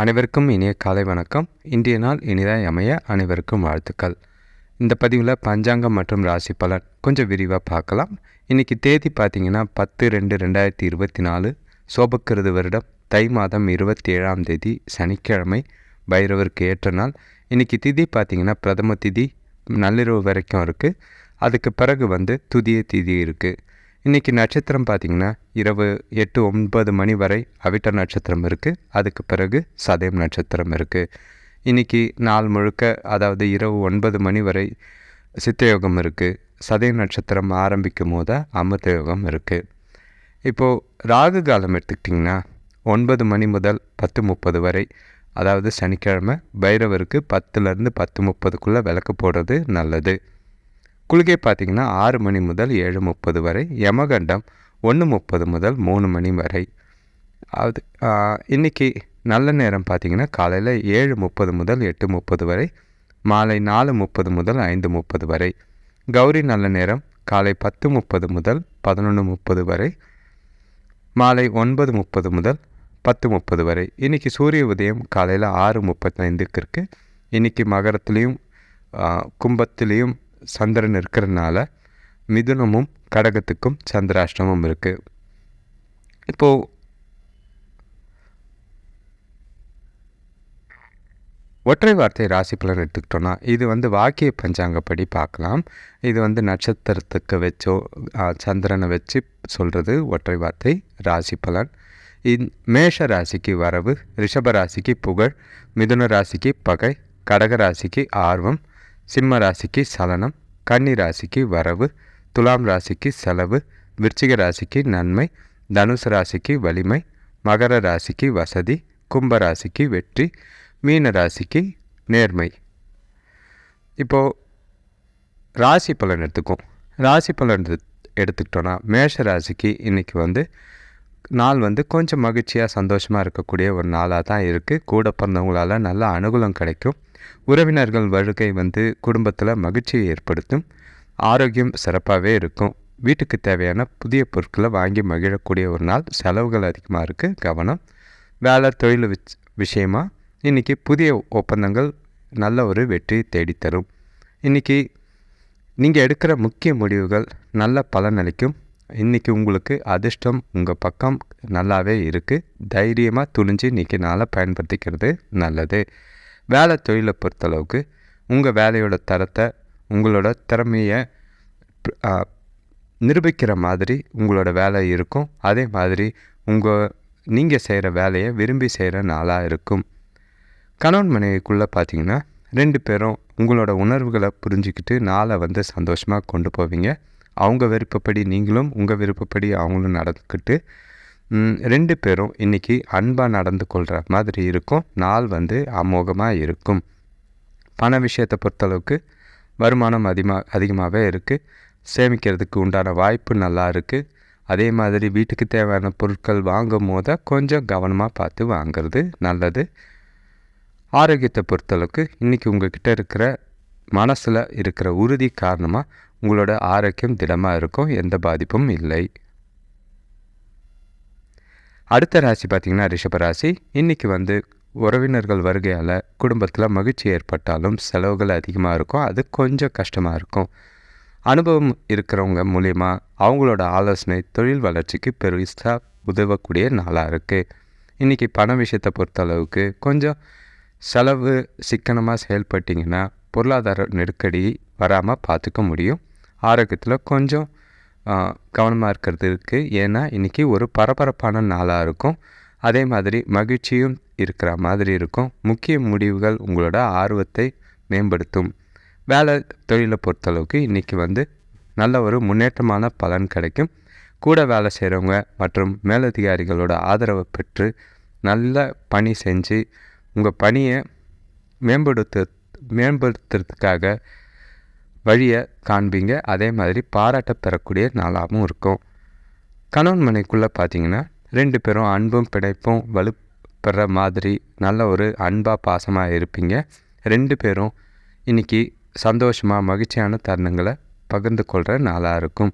அனைவருக்கும் இனிய காலை வணக்கம். இன்றைய நாள் இனிதாய் அமைய அனைவருக்கும் வாழ்த்துக்கள். இந்த பதிவில் பஞ்சாங்கம் மற்றும் ராசி பலன் கொஞ்சம் விரிவாக பார்க்கலாம். இன்றைக்கி தேதி பார்த்தீங்கன்னா பத்து ரெண்டு ரெண்டாயிரத்தி இருபத்தி நாலு. சோபக்கிருது வருடம். தை மாதம் இருபத்தி ஏழாம் தேதி சனிக்கிழமை. பைரவருக்கு ஏற்ற நாள். இன்றைக்கி திதி பார்த்தீங்கன்னா பிரதம திதி. நள்ளிரவு வரைக்கும் இருக்குது அதுக்கு பிறகு வந்து துதிய திதி இருக்குது இன்றைக்கி நட்சத்திரம் பார்த்திங்கன்னா இரவு எட்டு ஒன்பது மணி வரை அவிட்ட நட்சத்திரம் இருக்குது அதுக்கு பிறகு சதயம் நட்சத்திரம் இருக்குது இன்றைக்கி நாள் முழுக்க அதாவது இரவு ஒன்பது மணி வரை சித்தயோகம் இருக்குது சதய நட்சத்திரம் ஆரம்பிக்கும் போது அமிர்த யோகம் இருக்குது இப்போது ராகு காலம் எடுத்துக்கிட்டிங்கன்னா ஒன்பது மணி முதல் பத்து முப்பது வரை அதாவது சனிக்கிழமை பைரவருக்கு பத்துலேருந்து பத்து முப்பதுக்குள்ளே விளக்கு போடுறது நல்லது. குளிகை பார்த்திங்கன்னா ஆறு மணி முதல் ஏழு முப்பது வரை யமகண்டம் ஒன்று முப்பது முதல் மூணு மணி வரை. அது இன்றைக்கி நல்ல நேரம் பார்த்திங்கன்னா காலையில் ஏழு முப்பது முதல் எட்டு முப்பது வரை மாலை நாலு முப்பது முதல் ஐந்து முப்பது வரை. கௌரி நல்ல நேரம் காலை பத்து முப்பது முதல் பதினொன்று முப்பது வரை மாலை ஒன்பது முப்பது முதல் பத்து முப்பது வரை. இன்றைக்கி சூரிய உதயம் காலையில் ஆறு முப்பத்தைந்துக்கு இருக்குது இன்றைக்கி மகரத்துலேயும் கும்பத்துலேயும் சந்திரன் இருக்கிறதுனால மிதுனமும் கடகத்துக்கும் சந்திராஷ்டமம் இருக்குது இப்போது ஒற்றை வார்த்தை ராசி பலன் எடுத்துக்கிட்டோன்னா இது வந்து வாக்கிய பஞ்சாங்கப்படி பார்க்கலாம். இது வந்து நட்சத்திரத்துக்கு வச்சோ சந்திரனை வச்சு சொல்கிறது ஒற்றை வார்த்தை ராசி பலன். இந் மேஷ ராசிக்கு வரவு ரிஷப ராசிக்கு புகழ் மிதுன ராசிக்கு பகை கடக ராசிக்கு ஆர்வம் சிம்ம ராசிக்கு சலனம் கன்னி ராசிக்கு வரவு துலாம் ராசிக்கு செலவு விருச்சிக ராசிக்கு நன்மை தனுசு ராசிக்கு வலிமை மகர ராசிக்கு வசதி கும்ப ராசிக்கு வெற்றி மீன ராசிக்கு நேர்மை. இப்போது ராசி பலன் எடுத்துக்கும் ராசி பலன் எடுத்துக்கிட்டோன்னா மேஷ ராசிக்கு இன்றைக்கி வந்து நாள் வந்து கொஞ்சம் மகிழ்ச்சியாக சந்தோஷமாக இருக்கக்கூடிய ஒரு நாளாக தான் இருக்குது கூட பிறந்தவங்களால் நல்ல அனுகூலம் கிடைக்கும். உறவினர்கள் வருகை வந்து குடும்பத்தில் மகிழ்ச்சியை ஏற்படுத்தும் ஆரோக்கியம் சிறப்பாகவே இருக்கும். வீட்டுக்கு தேவையான புதிய பொருட்களை வாங்கி மகிழக்கூடிய ஒரு நாள் செலவுகள் அதிகமாக இருக்குது கவனம். வேலை தொழில் விச் விஷயமாக இன்றைக்கி புதிய ஒப்பந்தங்கள் நல்ல ஒரு வெற்றி தேடித்தரும். இன்றைக்கி நீங்கள் எடுக்கிற முக்கிய முடிவுகள் நல்ல பலனளிக்கும் இன்றைக்கி உங்களுக்கு அதிர்ஷ்டம் உங்கள் பக்கம் நல்லாவே இருக்குது தைரியமாக துணிஞ்சு இன்றைக்கி நாளை பயன்படுத்திக்கிறது நல்லது. வேலை தொழிலை பொறுத்தளவுக்கு உங்கள் வேலையோட தரத்தை உங்களோட திறமையை நிரூபிக்கிற மாதிரி உங்களோட வேலை இருக்கும். அதே மாதிரி உங்கள் நீங்கள் செய்கிற வேலையை விரும்பி செய்கிற நாளாக இருக்கும். கணவன் மனைவிக்குள்ளே பார்த்தீங்கன்னா ரெண்டு பேரும் உங்களோட உணர்வுகளை புரிஞ்சுக்கிட்டு நாளை வந்து சந்தோஷமாக கொண்டு போவீங்க. அவங்க விருப்பப்படி நீங்களும் உங்கள் விருப்பப்படி அவங்களும் நடந்துக்கிட்டு ரெண்டு பேரும் இன்றைக்கி அன்பாக நடந்து கொள்கிற மாதிரி இருக்கும். நாள் வந்து அமோகமாக இருக்கும். பண விஷயத்தை பொறுத்தளவுக்கு வருமானம் அதிகமாக அதிகமாகவே இருக்குது சேமிக்கிறதுக்கு உண்டான வாய்ப்பு நல்லா இருக்குது அதே மாதிரி வீட்டுக்கு தேவையான பொருட்கள் வாங்கும் போத கொஞ்சம் கவனமாக பார்த்து வாங்கிறது நல்லது. ஆரோக்கியத்தை பொறுத்தளவுக்கு இன்றைக்கி உங்கள்கிட்ட இருக்கிற மனசில் இருக்கிற உறுதி காரணமாக உங்களோட ஆரோக்கியம் திடமாக இருக்கும். எந்த பாதிப்பும் இல்லை. அடுத்த ராசி பார்த்திங்கன்னா ரிஷபராசி இன்றைக்கி வந்து உறவினர்கள் வருகையால் குடும்பத்தில் மகிழ்ச்சி ஏற்பட்டாலும் செலவுகள் அதிகமாக இருக்கும். அது கொஞ்சம் கஷ்டமாக இருக்கும். அனுபவம் இருக்கிறவங்க மூலிமா அவங்களோட ஆலோசனை தொழில் வளர்ச்சிக்கு பெருசாக உதவக்கூடிய நாளாக இருக்குது இன்றைக்கி பண விஷயத்தை பொறுத்தளவுக்கு கொஞ்சம் செலவு சிக்கனமாக செயல்பட்டிங்கன்னா பொருளாதார நெருக்கடி வராமல் பார்த்துக்க முடியும். ஆரோக்கியத்தில் கொஞ்சம் கவனமாக இருக்கிறது இருக்குது ஏன்னா இன்றைக்கி ஒரு பரபரப்பான நாளாக இருக்கும். அதே மாதிரி மகிழ்ச்சியும் இருக்கிற மாதிரி இருக்கும். முக்கிய முடிவுகள் உங்களோட ஆர்வத்தை மேம்படுத்தும். வேலை தொழிலை பொறுத்தளவுக்கு இன்றைக்கி வந்து நல்ல ஒரு முன்னேற்றமான பலன் கிடைக்கும். கூட வேலை செய்கிறவங்க மற்றும் மேலதிகாரிகளோட ஆதரவை பெற்று நல்ல பணி செஞ்சு உங்கள் பணியை மேம்படுத்த மேம்படுத்துறதுக்காக வழியை காண்பீங்க. அதே மாதிரி பாராட்ட பெறக்கூடிய நாளாகவும் இருக்கும். கணவன் மனைக்குள்ளே பார்த்தீங்கன்னா ரெண்டு பேரும் அன்பும் பிணைப்பும் வலுப்பெற மாதிரி நல்ல ஒரு அன்பாக பாசமாக இருப்பீங்க. ரெண்டு பேரும் இன்றைக்கி சந்தோஷமாக மகிழ்ச்சியான தருணங்களை பகிர்ந்து கொள்கிற நாளாக இருக்கும்.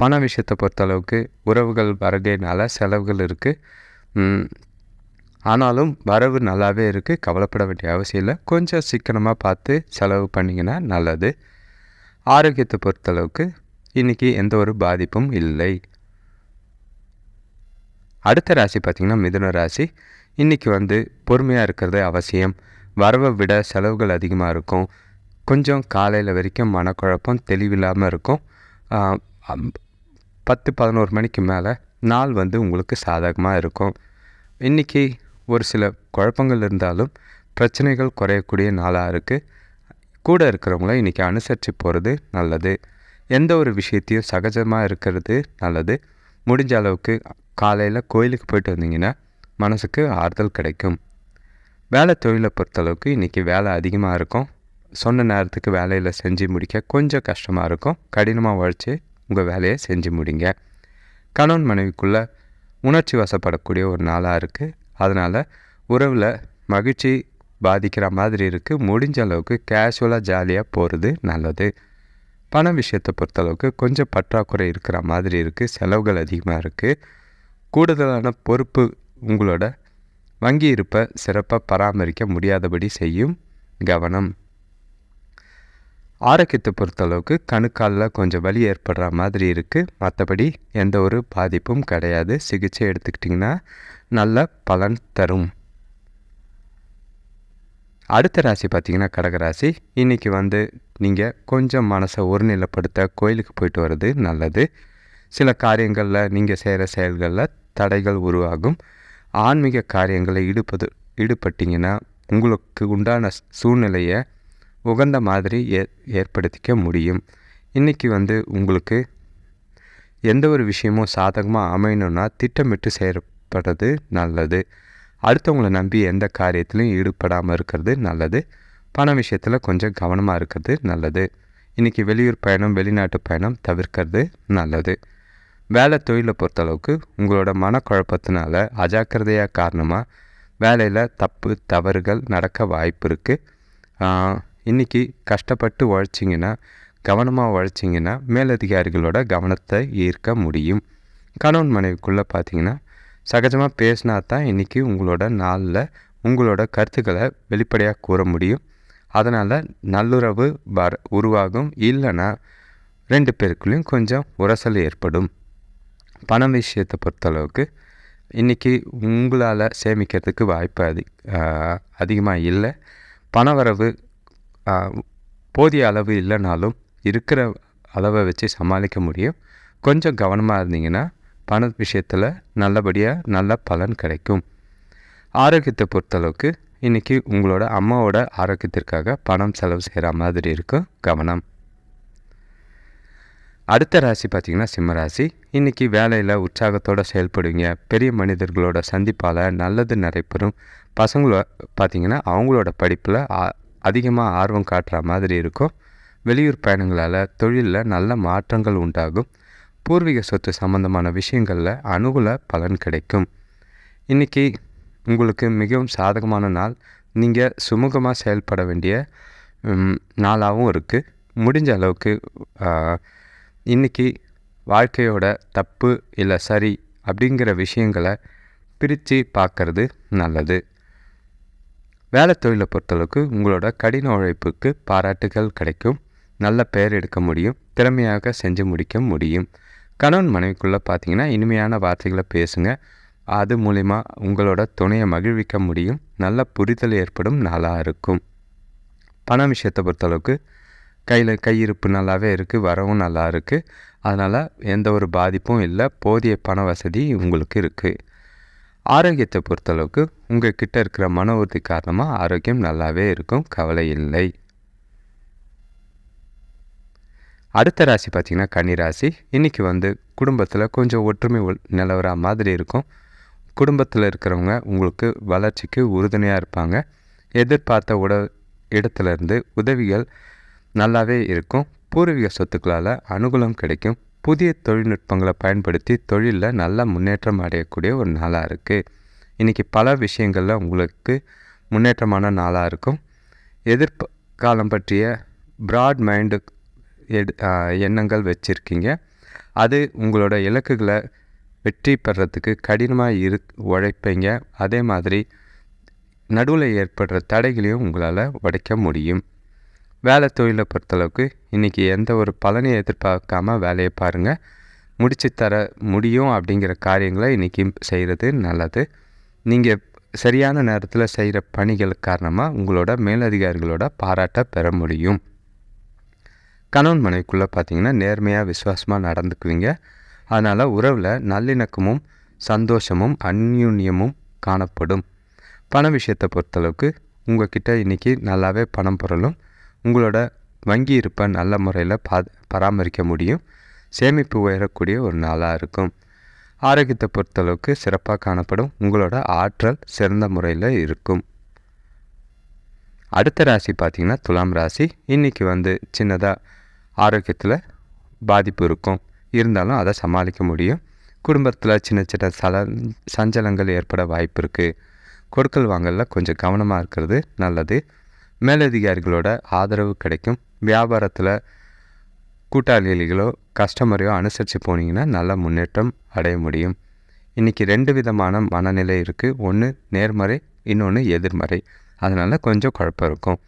பண விஷயத்தை பொறுத்தளவுக்கு உறவுகள் வருகைனால செலவுகள் இருக்குது ஆனாலும் வரவு நல்லாவே இருக்குது கவலைப்பட வேண்டிய அவசியம் இல்லை. கொஞ்சம் சிக்கனமாக பார்த்து செலவு பண்ணிங்கன்னா நல்லது. ஆரோக்கியத்தை பொறுத்தளவுக்கு இன்றைக்கி எந்த ஒரு பாதிப்பும் இல்லை. அடுத்த ராசி பார்த்திங்கன்னா மிதுன ராசி. இன்றைக்கி வந்து பொறுமையாக இருக்கிறது அவசியம். வரவை விட செலவுகள் அதிகமாக இருக்கும். கொஞ்சம் காலையில் வரைக்கும் மனக்குழப்பம் தெளிவில்லாமல் இருக்கும். பத்து பதினோரு மணிக்கு மேலே நாள் வந்து உங்களுக்கு சாதகமாக இருக்கும். இன்றைக்கி ஒரு சில குழப்பங்கள் இருந்தாலும் பிரச்சனைகள் குறையக்கூடிய நாளாக இருக்குது கூட இருக்கிறவங்கள இன்றைக்கி அனுசரித்து போகிறது நல்லது. எந்த ஒரு விஷயத்தையும் சகஜமாக இருக்கிறது நல்லது. முடிஞ்ச அளவுக்கு காலையில் கோயிலுக்கு போயிட்டு வந்தீங்கன்னா மனசுக்கு ஆறுதல் கிடைக்கும். வேலை தொழிலை பொறுத்தளவுக்கு இன்றைக்கி வேலை அதிகமாக இருக்கும். சொன்ன நேரத்துக்கு வேலையில் செஞ்சு முடிக்க கொஞ்சம் கஷ்டமாக இருக்கும். கடினமாக உழைச்சி உங்கள் வேலையை செஞ்சு முடிங்க. கணவன் மனைவிக்குள்ளே உணர்ச்சி வசப்படக்கூடிய ஒரு நாளாக இருக்குது அதனால் உறவில் மகிழ்ச்சி பாதிக்கிற மாதிரி இருக்குது முடிஞ்ச அளவுக்கு கேஷுவலாக ஜாலியாக போகிறது நல்லது. பண விஷயத்தை பொறுத்தளவுக்கு கொஞ்சம் பற்றாக்குறை இருக்கிற மாதிரி இருக்குது செலவுகள் அதிகமாக இருக்குது கூடுதலான பொறுப்பு உங்களோட வங்கி இருப்பை சிறப்பாக பராமரிக்க முடியாதபடி செய்யும் கவனம். ஆரோக்கியத்தை பொறுத்தளவுக்கு கணுக்காலில் கொஞ்சம் வலி ஏற்படுற மாதிரி இருக்குது மற்றபடி எந்த ஒரு பாதிப்பும் கிடையாது. சிகிச்சை எடுத்துக்கிட்டிங்கன்னா நல்ல பலன் தரும். அடுத்த ராசி பார்த்திங்கன்னா கடகராசி இன்றைக்கி வந்து நீங்கள் கொஞ்சம் மனசை ஒருநிலைப்படுத்த கோயிலுக்கு போயிட்டு வர்றது நல்லது. சில காரியங்களில் நீங்கள் செய்கிற செயல்களில் தடைகள் உருவாகும். ஆன்மீக காரியங்களை ஈடுபது ஈடுபட்டிங்கன்னா உங்களுக்கு உண்டான சூழ்நிலையை உகந்த மாதிரி ஏ ஏற்படுத்திக்க முடியும். இன்றைக்கி வந்து உங்களுக்கு எந்த ஒரு விஷயமும் சாதகமாக அமையணுன்னா திட்டமிட்டு செயற்படுறது நல்லது. அடுத்தவங்களை நம்பி எந்த காரியத்திலையும் ஈடுபடாமல் இருக்கிறது நல்லது. பண விஷயத்தில் கொஞ்சம் கவனமாக இருக்கிறது நல்லது. இன்றைக்கி வெளியூர் பயணம் வெளிநாட்டு பயணம் தவிர்க்கிறது நல்லது. வேலை தொழிலை பொறுத்தளவுக்கு உங்களோட மனக்குழப்பத்தினால அஜாக்கிரதையாக காரணமாக வேலையில் தப்பு தவறுகள் நடக்க வாய்ப்பு இருக்குது இன்றைக்கி கஷ்டப்பட்டு உழைச்சிங்கன்னா கவனமாக உழைச்சிங்கன்னா மேலதிகாரிகளோட கவனத்தை ஈர்க்க முடியும். கணவன் மனைவிக்குள்ளே பார்த்தீங்கன்னா சகஜமாக பேசினா தான் இன்றைக்கி உங்களோட நாளில் உங்களோட கருத்துக்களை வெளிப்படையாக கூற முடியும். அதனால் நல்லுறவு வர உருவாகும். இல்லைன்னா ரெண்டு பேருக்குள்ளேயும் கொஞ்சம் உரசல் ஏற்படும். பணம் விஷயத்தை பொறுத்தளவுக்கு இன்றைக்கி உங்களால் சேமிக்கிறதுக்கு வாய்ப்பு அதி அதிகமாக இல்லை. பணவரவு போதிய அளவு இல்லைனாலும் இருக்கிற அளவை வச்சு சமாளிக்க முடியும். கொஞ்சம் கவனமாக இருந்தீங்கன்னா பண விஷயத்தில் நல்லபடியாக நல்ல பலன் கிடைக்கும். ஆரோக்கியத்தை பொறுத்தளவுக்கு இன்றைக்கி உங்களோட அம்மாவோட ஆரோக்கியத்திற்காக பணம் செலவு செய்கிற மாதிரி இருக்கும் கவனம். அடுத்த ராசி பார்த்திங்கன்னா சிம்ம ராசி. இன்றைக்கி வேலையில் உற்சாகத்தோடு செயல்படுவீங்க. பெரிய மனிதர்களோட சந்திப்பால் நல்லது நடைபெறும். பசங்கள பார்த்திங்கன்னா அவங்களோட படிப்பில் அதிகமாக ஆர்வம் காட்டுற மாதிரி இருக்கும். வெளியூர் பயணங்களால் தொழிலில் நல்ல மாற்றங்கள் உண்டாகும். பூர்வீக சொத்து சம்பந்தமான விஷயங்களில் அனுகூல பலன் கிடைக்கும். இன்றைக்கி உங்களுக்கு மிகவும் சாதகமான நாள். நீங்கள் சுமூகமாக செயல்பட வேண்டிய நாளாகவும் இருக்குது முடிஞ்ச அளவுக்கு இன்றைக்கி வாழ்க்கையோட தப்பு இல்லை சரி அப்படிங்கிற விஷயங்களை பிரித்து பார்க்கறது நல்லது. வேலை தொழிலை பொறுத்தளவுக்கு உங்களோட கடின உழைப்புக்கு பாராட்டுகள் கிடைக்கும். நல்ல பெயர் எடுக்க முடியும். திறமையாக செஞ்சு முடிக்க முடியும். கணவன் மனைவிக்குள்ளே பார்த்தீங்கன்னா இனிமையான வார்த்தைகளை பேசுங்க. அது மூலிமா உங்களோட துணையை மகிழ்விக்க முடியும். நல்ல புரிதல் ஏற்படும் நாளாக இருக்கும். பண விஷயத்தை பொறுத்தளவுக்கு கையில் கையிருப்பு நல்லாவே இருக்குது வரவும் நல்லா இருக்குது அதனால் எந்த ஒரு பாதிப்பும் இல்லை. போதிய பண வசதி உங்களுக்கு இருக்குது ஆரோக்கியத்தை பொறுத்தளவுக்கு உங்கள் கிட்டே இருக்கிற மன உறுதி காரணமாக ஆரோக்கியம் நல்லாவே இருக்கும். கவலை இல்லை. அடுத்த ராசி பார்த்திங்கன்னா கன்னி ராசி. இன்றைக்கி வந்து குடும்பத்தில் கொஞ்சம் ஒற்றுமை நிலவர மாதிரி இருக்கும். குடும்பத்தில் இருக்கிறவங்க உங்களுக்கு வளர்ச்சிக்கு உறுதுணையாக இருப்பாங்க. எதிர்பார்த்த உட இடத்துலேருந்து உதவிகள் நல்லாவே இருக்கும். பூர்வீக சொத்துக்களால் அனுகூலம் கிடைக்கும். புதிய தொழில்நுட்பங்களை பயன்படுத்தி தொழிலில் நல்ல முன்னேற்றம் அடையக்கூடிய ஒரு நாளாக இருக்குது இன்றைக்கி பல விஷயங்களில் உங்களுக்கு முன்னேற்றமான நாளாக இருக்கும். எதிர்காலம் பற்றிய ப்ராட் மைண்டு எடு எண்ணங்கள் வச்சுருக்கீங்க. அது உங்களோட இலக்குகளை வெற்றி பெறத்துக்கு கடினமாக இரு உழைப்பீங்க. அதே மாதிரி நடுவில் ஏற்படுற தடைகளையும் உங்களால் உடைக்க முடியும். வேலை தொழிலை பொறுத்தளவுக்கு இன்றைக்கி எந்த ஒரு பலனையும் எதிர்பார்க்காம வேலையை பாருங்கள் முடித்து தர முடியும் அப்படிங்கிற காரியங்களை இன்றைக்கி செய்கிறது நல்லது. நீங்கள் சரியான நேரத்தில் செய்கிற பணிகள் காரணமாக உங்களோட மேலதிகாரிகளோட பாராட்ட பெற முடியும். கணவன் மனைவிக்குள்ளே பார்த்தீங்கன்னா நேர்மையாக விசுவாசமாக நடந்துக்குவீங்க. அதனால் உறவில் நல்லிணக்கமும் சந்தோஷமும் அந்யூன்யமும் காணப்படும். பண விஷயத்தை பொறுத்தளவுக்கு உங்கள்கிட்ட இன்றைக்கி நல்லாவே பணம் பொருளும் உங்களோட வங்கி இருப்பை நல்ல முறையில் பா பராமரிக்க முடியும். சேமிப்பு உயரக்கூடிய ஒரு நாளாக இருக்கும். ஆரோக்கியத்தை பொறுத்தளவுக்கு சிறப்பாக காணப்படும் உங்களோட ஆற்றல் சிறந்த முறையில் இருக்கும். அடுத்த ராசி பார்த்திங்கன்னா துலாம் ராசி. இன்றைக்கி வந்து சின்னதாக ஆரோக்கியத்தில் பாதிப்பு இருக்கும். இருந்தாலும் அதை சமாளிக்க முடியும். குடும்பத்தில் சின்ன சின்ன சல சஞ்சலங்கள் ஏற்பட வாய்ப்பு இருக்குது கொடுக்கல் வாங்கலில் கொஞ்சம் கவனமாக இருக்கிறது நல்லது. மேலதிகாரிகளோட ஆதரவு கிடைக்கும். வியாபாரத்தில் கூட்டாளிகளோ கஸ்டமரையோ அனுசரித்து போனீங்கன்னா நல்ல முன்னேற்றம் அடைய முடியும். இன்றைக்கி ரெண்டு விதமான மனநிலை இருக்குது ஒன்று நேர்மறை இன்னொன்று எதிர்மறை. அதனால் கொஞ்சம் குழப்பம் இருக்கும்.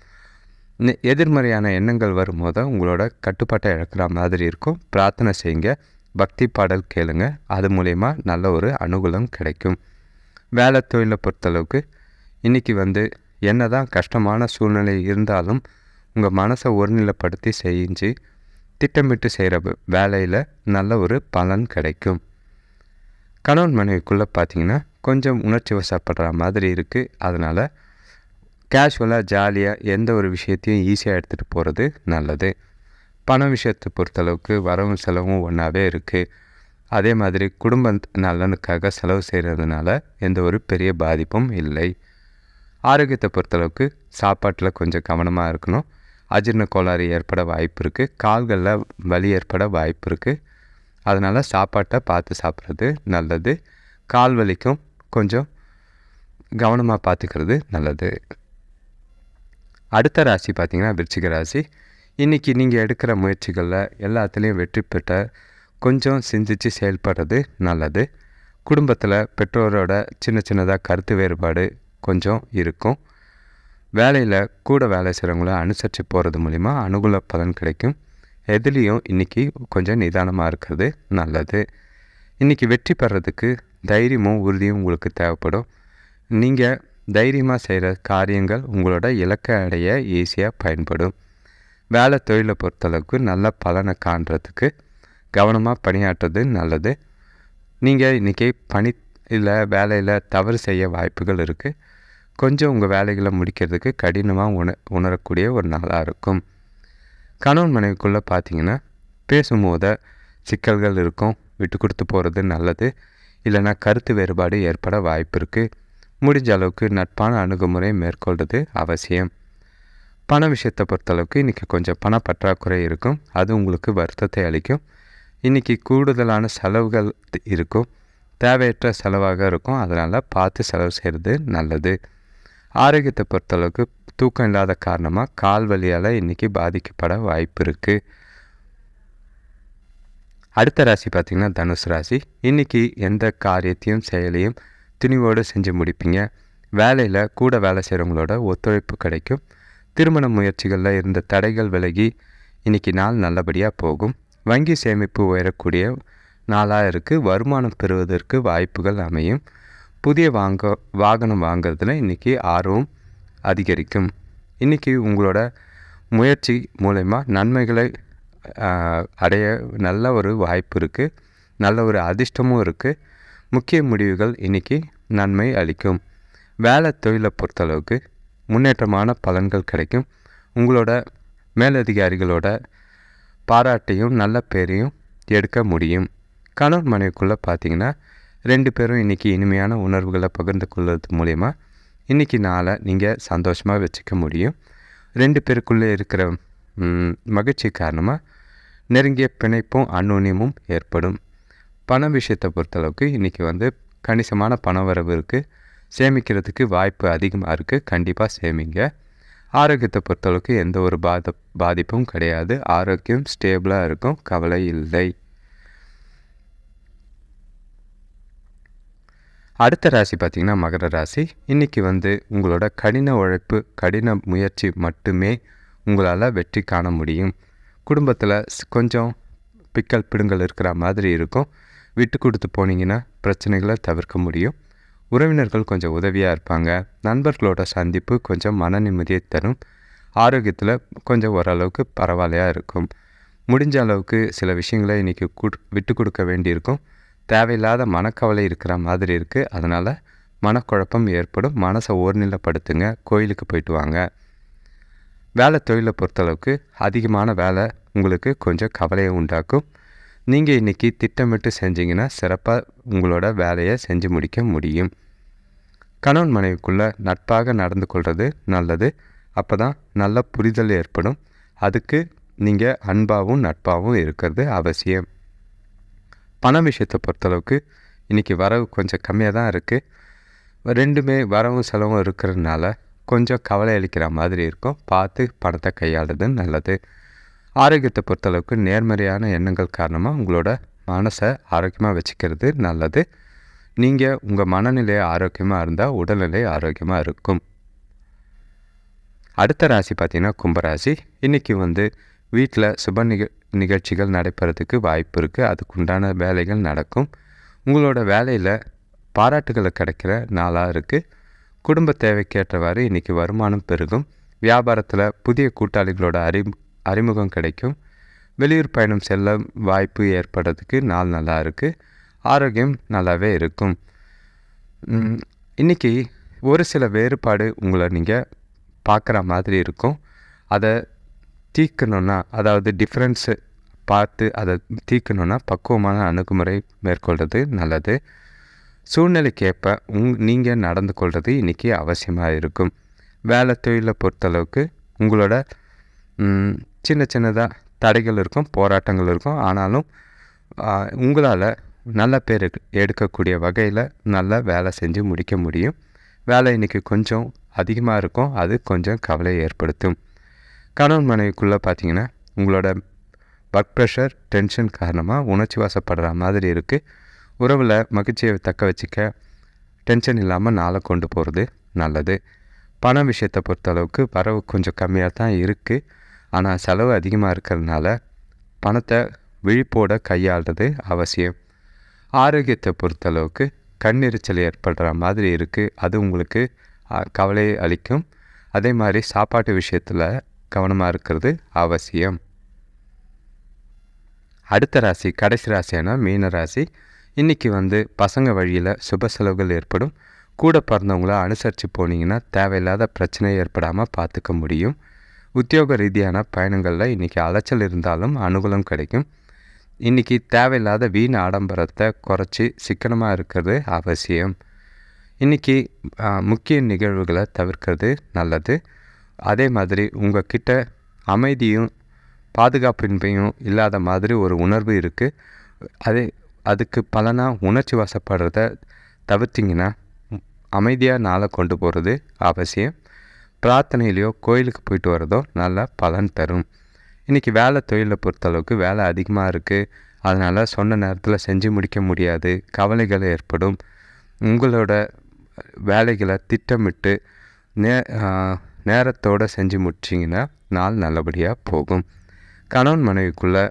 எதிர்மறையான எண்ணங்கள் வரும்போது உங்களோட கட்டுப்பாட்டை இழக்கிற மாதிரி இருக்கும். பிரார்த்தனை செய்யுங்க. பக்தி பாடல் கேளுங்க. அது மூலயமா நல்ல ஒரு அனுகூலம் கிடைக்கும். வேலை தொழிலை பொறுத்தளவுக்கு இன்றைக்கி வந்து என்ன தான் கஷ்டமான சூழ்நிலை இருந்தாலும் உங்கள் மனசை ஒருநிலைப்படுத்தி செஞ்சு திட்டமிட்டு செய்கிற வேலையில் நல்ல ஒரு பலன் கிடைக்கும். கணவன் மனைவிக்குள்ளே பார்த்தீங்கன்னா கொஞ்சம் உணர்ச்சி வசப்படுற மாதிரி இருக்குது அதனால் கேஷுவலாக ஜாலியாக எந்த ஒரு விஷயத்தையும் ஈஸியாக எடுத்துகிட்டு போகிறது நல்லது. பண விஷயத்தை பொறுத்தளவுக்கு வரவும் செலவும் ஒன்றாவே இருக்குது அதே மாதிரி குடும்ப நலனுக்காக செலவு செய்கிறதுனால எந்த ஒரு பெரிய பாதிப்பும் இல்லை. ஆரோக்கியத்தை பொறுத்தளவுக்கு சாப்பாட்டில் கொஞ்சம் கவனமாக இருக்கணும். அஜீர்ண கோளாறு ஏற்பட வாய்ப்பு இருக்குது கால்களில் வலி ஏற்பட வாய்ப்பு இருக்குது அதனால் சாப்பாட்டை பார்த்து சாப்பிட்றது நல்லது. கால் வலிக்கும் கொஞ்சம் கவனமாக பார்த்துக்கிறது நல்லது. அடுத்த ராசி பார்த்திங்கன்னா விருச்சிக ராசி. இன்றைக்கி நீங்கள் எடுக்கிற முயற்சிகளில் எல்லாத்துலேயும் வெற்றி பெற்ற கொஞ்சம் சிந்தித்து செயல்படுறது நல்லது. குடும்பத்தில் பெற்றோரோட சின்ன சின்னதாக கருத்து வேறுபாடு கொஞ்சம் இருக்கும். வேலையில் கூட வேலை செய்கிறவங்கள அனுசரித்து போகிறது மூலிமா அனுகூல பலன் கிடைக்கும். எதுலேயும் இன்றைக்கி கொஞ்சம் நிதானமாக இருக்கிறது நல்லது. இன்றைக்கி வெற்றி பெறதுக்கு தைரியமும் உறுதியும் உங்களுக்கு தேவைப்படும். நீங்கள் தைரியமாக செய்கிற காரியங்கள் உங்களோட இலக்கை அடைய ஈஸியாக பயன்படும். வேலை தொழிலை பொறுத்தளவுக்கு நல்ல பலனை காண்றதுக்கு கவனமாக பணியாற்றுறது நல்லது. நீங்கள் இன்றைக்கி பணி இல்லை வேலையில் தவறு செய்ய வாய்ப்புகள் இருக்குது கொஞ்சம் உங்கள் வேலைகளை முடிக்கிறதுக்கு கடினமாக உண உணரக்கூடிய ஒரு நாளாக இருக்கும். கணவன் மனைவிக்குள்ளே பார்த்தீங்கன்னா பேசும்போது சிக்கல்கள் இருக்கும் விட்டு கொடுத்து போகிறது நல்லது. இல்லைனா கருத்து வேறுபாடு ஏற்பட வாய்ப்பு இருக்குது முடிஞ்ச அளவுக்கு நட்பான அணுகுமுறை மேற்கொள்வது அவசியம். பண விஷயத்தை பொறுத்தளவுக்கு இன்றைக்கி கொஞ்சம் பண பற்றாக்குறை இருக்கும். அது உங்களுக்கு வருத்தத்தை அளிக்கும். இன்றைக்கி கூடுதலான செலவுகள் இருக்கும். தேவையற்ற செலவாக இருக்கும். அதனால் பார்த்து செலவு செய்கிறது நல்லது. ஆரோக்கியத்தை பொறுத்தளவுக்கு தூக்கம் இல்லாத காரணமாக கால் வலியால் இன்றைக்கி பாதிக்கப்பட வாய்ப்பு இருக்குது அடுத்த ராசி பார்த்திங்கன்னா தனுசு ராசி. இன்றைக்கி எந்த காரியத்தையும் செயலையும் துணிவோடு செஞ்சு முடிப்பீங்க. வேலையில் கூட வேலை செய்கிறவங்களோட ஒத்துழைப்பு கிடைக்கும். திருமண முயற்சிகளில் இருந்த தடைகள் விலகி இன்றைக்கி நாள் நல்லபடியாக போகும். வங்கி சேமிப்பு உயரக்கூடிய நாளாக இருக்குது வருமானம் பெறுவதற்கு வாய்ப்புகள் அமையும். புதிய வாங்க வாகனம் வாங்கிறதுல இன்றைக்கி ஆர்வம் அதிகரிக்கும். இன்றைக்கி உங்களோட முயற்சி மூலயமா நன்மைகளை அடைய நல்ல ஒரு வாய்ப்பு இருக்குது நல்ல ஒரு அதிர்ஷ்டமும் இருக்குது முக்கிய முடிவுகள் இன்றைக்கி நன்மை அளிக்கும். வேலை தொழிலை பொறுத்தளவுக்கு முன்னேற்றமான பலன்கள் கிடைக்கும். உங்களோட மேலதிகாரிகளோட பாராட்டையும் நல்ல பேரையும் எடுக்க முடியும். கணவன் மனைவிக்குள்ளே பார்த்தீங்கன்னா ரெண்டு பேரும் இன்றைக்கி இனிமையான உணர்வுகளை பகிர்ந்து கொள்வது மூலயமா இன்றைக்கி நாளை நீங்கள் சந்தோஷமாக வச்சுக்க முடியும். ரெண்டு பேருக்குள்ளே இருக்கிற மகிழ்ச்சி காரணமாக நெருங்கிய பிணைப்பும் அந்நுண்ணியமும் ஏற்படும். பண விஷயத்தை பொறுத்தளவுக்கு இன்றைக்கி வந்து கணிசமான பண வரவு இருக்குது சேமிக்கிறதுக்கு வாய்ப்பு அதிகமாக இருக்குது கண்டிப்பாக சேமிங்க. ஆரோக்கியத்தை பொறுத்தளவுக்கு எந்த ஒரு பாத பாதிப்பும் கிடையாது. ஆரோக்கியம் ஸ்டேபிளாக இருக்கும். கவலை இல்லை. அடுத்த ராசி பார்த்திங்கன்னா மகர ராசி. இன்றைக்கி வந்து உங்களோட கடின உழைப்பு கடின முயற்சி மட்டுமே உங்களால் வெற்றி காண முடியும். குடும்பத்தில் கொஞ்சம் பிக்கல் பிடுங்கல் இருக்கிற மாதிரி இருக்கும். விட்டு கொடுத்து போனீங்கன்னா பிரச்சனைகளை தவிர்க்க முடியும். உறவினர்கள் கொஞ்சம் உதவியாக இருப்பாங்க. நண்பர்களோட சந்திப்பு கொஞ்சம் மன நிம்மதியை தரும். ஆரோக்கியத்தில் கொஞ்சம் ஓரளவுக்கு பரவாயில்லையாக இருக்கும். முடிஞ்ச அளவுக்கு சில விஷயங்களை இன்றைக்கி விட்டு கொடுக்க வேண்டியிருக்கும். தேவையில்லாத மனக்கவலை இருக்கிற மாதிரி இருக்குது அதனால் மனக்குழப்பம் ஏற்படும். மனசை ஒருநிலைப்படுத்துங்க கோயிலுக்கு போயிட்டு வாங்க. வேலை தொழிலை பொறுத்தளவுக்கு அதிகமான வேலை உங்களுக்கு கொஞ்சம் கவலையை உண்டாக்கும். நீங்கள் இன்றைக்கி திட்டமிட்டு செஞ்சீங்கன்னா சிறப்பாக உங்களோட வேலையை செஞ்சு முடிக்க முடியும். கணவன் மனைவிக்குள்ளே நட்பாக நடந்து கொள்வது நல்லது. அப்போ தான் நல்ல புரிதல் ஏற்படும். அதுக்கு நீங்கள் அன்பாகவும் நட்பாகவும் இருக்கிறது அவசியம். பண விஷயத்தை பொறுத்தளவுக்கு இன்றைக்கி வரவு கொஞ்சம் கம்மியாக தான் இருக்குது ரெண்டுமே வரவும் செலவும் இருக்கிறதுனால கொஞ்சம் கவலை அளிக்கிற மாதிரி இருக்கும். பார்த்து பணத்தை கையாளுறது நல்லது. ஆரோக்கியத்தை பொறுத்தளவுக்கு நேர்மறையான எண்ணங்கள் காரணமாக உங்களோட மனசை ஆரோக்கியமாக வச்சுக்கிறது நல்லது. நீங்கள் உங்கள் மனநிலை ஆரோக்கியமாக இருந்தால் உடல்நிலை ஆரோக்கியமாக இருக்கும். அடுத்த ராசி பார்த்திங்கன்னா கும்பராசி இன்றைக்கி வந்து வீட்டில் சுப நிக நிகழ்ச்சிகள் நடைபெறதுக்கு வாய்ப்பு இருக்குது அதுக்குண்டான வேலைகள் நடக்கும். உங்களோட வேலையில் பாராட்டுகளை கிடைக்கிற நாளாக இருக்குது குடும்ப தேவைக்கேற்றவாறு இன்றைக்கி வருமானம் பெருகும். வியாபாரத்தில் புதிய கூட்டாளிகளோட அறி அறிமுகம் கிடைக்கும். வெளியூர் பயணம் செல்ல வாய்ப்பு ஏற்படுறதுக்கு நாள் நல்லா இருக்குது ஆரோக்கியம் நல்லாவே இருக்கும். இன்றைக்கி ஒரு சில வேறுபாடு உங்களை நீங்கள் பார்க்குற மாதிரி இருக்கும். அதை தீர்க்கணுன்னா அதாவது டிஃப்ரென்ஸு பார்த்து அதை தீர்க்கணுன்னா பக்குவமான அணுகுமுறை மேற்கொள்வது நல்லது. சூழ்நிலைக்கேற்ப உங் நீங்கள் நடந்து கொள்வது இன்றைக்கி அவசியமாக இருக்கும். வேலை தொழிலை பொறுத்தளவுக்கு உங்களோட சின்ன சின்னதாக தடைகள் இருக்கும் போராட்டங்கள் இருக்கும். ஆனாலும் உங்களால் நல்ல பேர் எடுக்கக்கூடிய வகையில் நல்ல வேலை செஞ்சு முடிக்க முடியும். வேலை இன்றைக்கி கொஞ்சம் அதிகமாக இருக்கும். அது கொஞ்சம் கவலையை ஏற்படுத்தும். கணவன் மனைவிக்குள்ளே பார்த்தீங்கன்னா உங்களோட ஒர்க் ப்ரெஷர் டென்ஷன் காரணமாக உணர்ச்சி வாசப்படுற மாதிரி இருக்குது உறவில் மகிழ்ச்சியை தக்க வச்சுக்க டென்ஷன் இல்லாமல் நாளை கொண்டு போகிறது நல்லது. பண விஷயத்தை பொறுத்தளவுக்கு வரவு கொஞ்சம் கம்மியாக தான் இருக்குது ஆனால் செலவு அதிகமாக இருக்கிறதுனால பணத்தை விழிப்போட கையாளுறது அவசியம். ஆரோக்கியத்தை பொறுத்தளவுக்கு கண்ணெரிச்சல் ஏற்படுற மாதிரி இருக்குது அது உங்களுக்கு கவலை அளிக்கும். அதே மாதிரி சாப்பாட்டு விஷயத்தில் கவனமாக இருக்கிறது அவசியம். அடுத்த ராசி கடைசி ராசியான மீன ராசி. இன்றைக்கி வந்து பசங்க வழியில் சுப செலவுகள் ஏற்படும். கூட பிறந்தவங்கள அனுசரித்து போனீங்கன்னா தேவையில்லாத பிரச்சனை ஏற்படாமல் பார்த்துக்க முடியும். உத்தியோக ரீதியான பயணங்களில் இன்றைக்கி அலைச்சல் இருந்தாலும் அனுகூலம் கிடைக்கும். இன்றைக்கி தேவையில்லாத வீண் ஆடம்பரத்தை குறைச்சி சிக்கனமாக இருக்கிறது அவசியம். இன்றைக்கி முக்கிய நிகழ்வுகளை தவிர்க்கிறது நல்லது. அதே மாதிரி உங்கள் கிட்ட அமைதியும் பாதுகாப்பின்மையும் இல்லாத மாதிரி ஒரு உணர்வு இருக்குது அதே அதுக்கு பலனாக உணர்ச்சி வசப்படுறத தவிர்த்திங்கன்னா அமைதியாக நாளை கொண்டு போகிறது அவசியம். பிரார்த்தனையிலையோ கோயிலுக்கு போயிட்டு வரதோ நல்ல பலன் தரும். இன்றைக்கி வேலை தொழிலை பொறுத்தளவுக்கு வேலை அதிகமாக இருக்குது அதனால் சொன்ன நேரத்தில் செஞ்சு முடிக்க முடியாது. கவலைகள் ஏற்படும். உங்களோட வேலைகளை திட்டமிட்டு நே நேரத்தோடு செஞ்சு முடிச்சிங்கன்னா நாள் நல்லபடியாக போகும். கணவன் மனைவிக்குள்ளே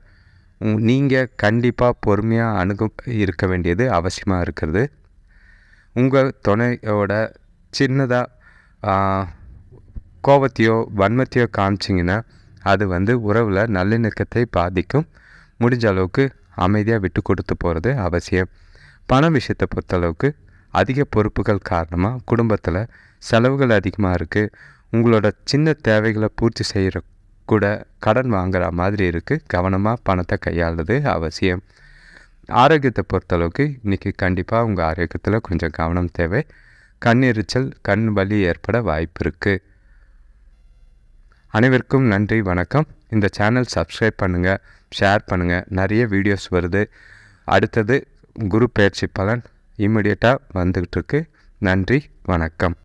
நீங்கள் கண்டிப்பாக பொறுமையாக அணுகு இருக்க வேண்டியது அவசியமாக இருக்கிறது. உங்கள் துணையோட சின்னதாக கோபத்தையோ வன்மத்தையோ காமிச்சிங்கன்னா அது வந்து உறவில் நல்லிணக்கத்தை பாதிக்கும். முடிஞ்ச அளவுக்கு அமைதியாக விட்டு கொடுத்து போகிறது அவசியம். பண விஷயத்தை பொறுத்தளவுக்கு அதிக பொறுப்புகள் காரணமாக குடும்பத்தில் செலவுகள் அதிகமாக இருக்குது உங்களோட சின்ன தேவைகளை பூர்த்தி செய்கிற கூட கடன் வாங்குற மாதிரி இருக்குது கவனமாக பணத்தை கையாளுறது அவசியம். ஆரோக்கியத்தை பொறுத்தளவுக்கு இன்றைக்கி கண்டிப்பாக உங்கள் ஆரோக்கியத்தில் கொஞ்சம் கவனம் தேவை. கண் எரிச்சல் கண் வலி ஏற்பட வாய்ப்பு இருக்குது அனைவருக்கும் நன்றி வணக்கம். இந்த சேனல் சப்ஸ்கிரைப் பண்ணுங்கள் ஷேர் பண்ணுங்கள் நிறைய வீடியோஸ் வருது. அடுத்தது குரு பயிற்சி பலன் இம்மிடியட்டாக வந்துக்கிட்டு இருக்கு. நன்றி வணக்கம்.